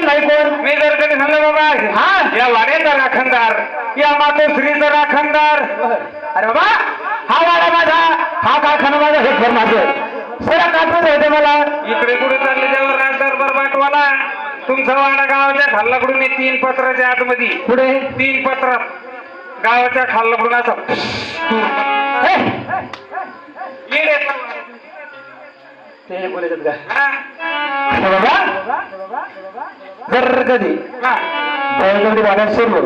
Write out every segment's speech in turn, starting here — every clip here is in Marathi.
पाहिजे नाही कोण मी जर कधी सांगलं बाबा हा. या वाड्याचा राखणदार या मातोश्रीचा राखणदार. अरे बाबा हा वाडा माझा हा कारखाना माझा हे फर माझ. सर येते मला. इकडे कुठे चालले त्यावर राजदार बरबाटवाला? तुमचा वाडा गावाच्या खाल्लाकडून तीन पत्राच्या आतमध्ये. पुढे तीन पत्र. गावाच्या खाल्लाकडून असं. येडे बोलायचं का? जर कधी. बळजबरी वाड्यात सोडलो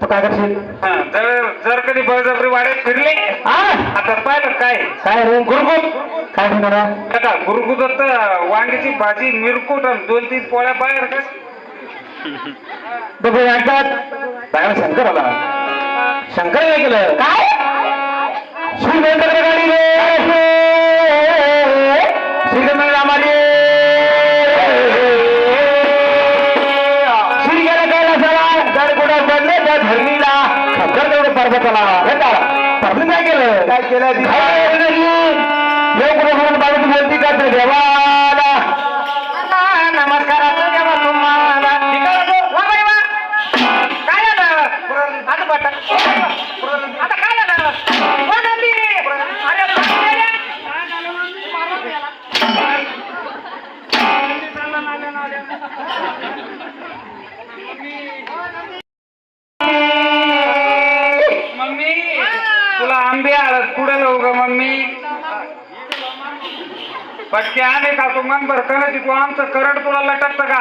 तर काय करशील? हा. जर जर कधी बळजबरी वाड्यात फिरले हा आता पाहिलं काय? काय रे? गुरगुत काय म्हणणार आता गुरुकुदत्त वांग्याची भाजी मिरकूट आणि दोन तीन पोळ्या बाहेर का? बघू चांगला शंकर आला? शंकर काय? केलं काय श्रीमंत पर्वत काय केलं? काय केलं देव कुठं म्हणून बाजू बोलती का त्या आंबे आळत पुढे लावू का मम्मी? पटके आंबे का तू मन भर कर तू आमचं करड तुला लटकत का?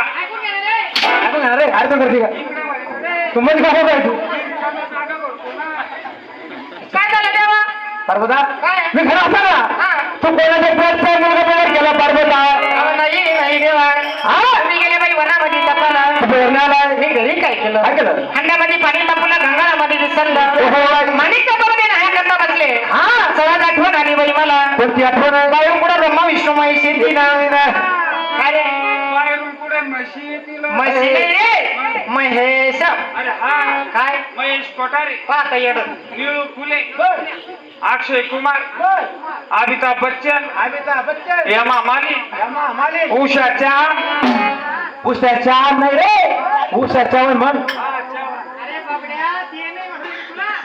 अरे अडचण करते का तू मध्ये काय होत आहे तू काय झालं देवा? पार्वता काय? मी खरं. असताना तू कोणाच्या मुलगा केला पार्वता? तुम्ही गेले बाई वनामध्ये तपाला घरी काय केलं? काय केलं? हंड्यामध्ये पाणी गंगारामध्ये ओहो. दिसलं माणिक नाही करता बसले. हा. सगळ्यात आठवण आली बाई मला. म्हशी! नाही अरे हा! काय? महेश कोठारे. पाहता येड. निळू फुले. अक्षय कुमार. अमिताभ बच्चन. अमिताभ बच्चन. हेमा मालिनी हेमा मालिक. उषा चहा उसाच्या नाही रे! उसाच्या म्हण.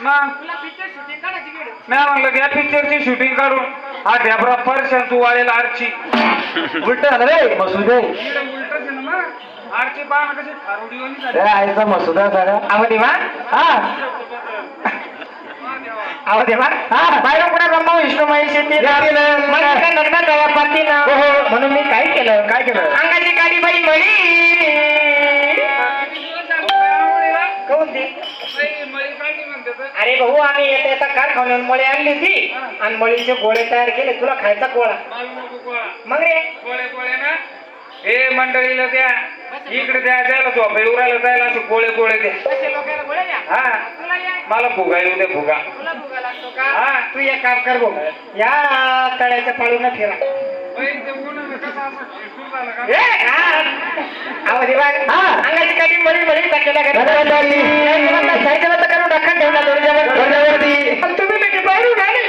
म्हण मी म्हणलं घ्या पिक्चरची शूटिंग काढून. हा ढेबरा परशन तू वाळेल आरची. उलट झालं रे मसुदे इकडे झाली रे आईचा मसुदा सगळा आव देवा. हा. आव देवा. हा. बाहेरून पुढे ब्रह्मा विष्णू महेश येते येतील. लग्न तया पाती ना हो, हो. म्हणून मी काय केलं? काय केलं? अंगाची काळी बाई मळी. कोण ती? मळी काय ती म्हणते तर? अरे भाऊ आम्ही येता येता कारखान्यावर मळी आणली होती. आणि मळीचे गोळे तयार केले. तुला खायचा गोळा. मालू नको गोळा. मग रे? गोळे गोळे ना? हे मंडळीला द्या. इकडे द्या द्यायला झोप उरायला जायला असे गोळे गोळे द्या पैसे लोकांना गोळे द्या हा तुला या मला फुगा येऊ दे फुगा तुला भुगा लागतो का हा. तू एक काम कर भाऊ या तळ्याच्या पाळून फिरा ते ए, हा. आवाज येवा. हा. अंगाची करून राखण ठेवला दोरीच्यावर. आणि तुम्ही बाहेरून आले.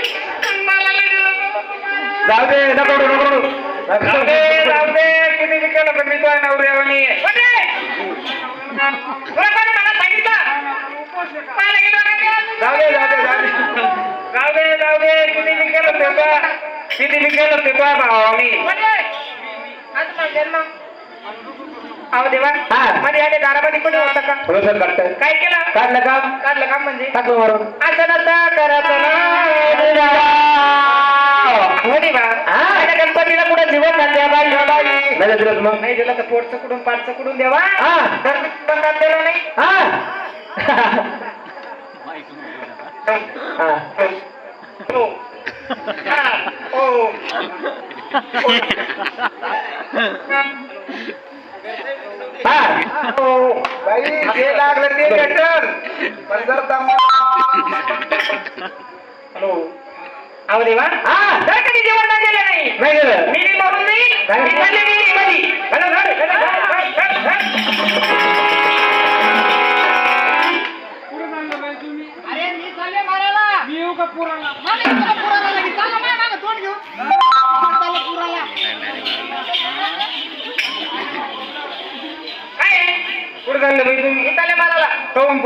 मला. जाऊ दे नको रडू, नको रडू. जाऊ दे किती बी केलं तर मी तो नवऱ्यावानी आहे. कोणी? तुला कोणी मला सांगितलं? मला गेलं का? जाऊ दे जाऊ दे जाऊ दे जाऊ दे किती बी केलं ते तो किती बी केलं मला जन्म. अहो देवा हा. मध्ये आले दारामध्ये कोणी होतं का? काय केलं? काढलं काम? काढलं काम म्हणजे? टाकलं मारून असं नसतं करत हो देवा. हा. गणपतीला कुठं जीवन घातल्या बाई नाही दिलं मग. नाही दिलं तर पोटचं कुठून पाठचं कुठून देवा? हा. मी घात दिलं नाही. हो. हा. हो. हा हो. बाई लागलं ते पण जर हॅलो अहो देवा हा जर कधी जेवण ना दिलं नाही नाही गेलं मी? मी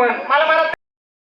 काय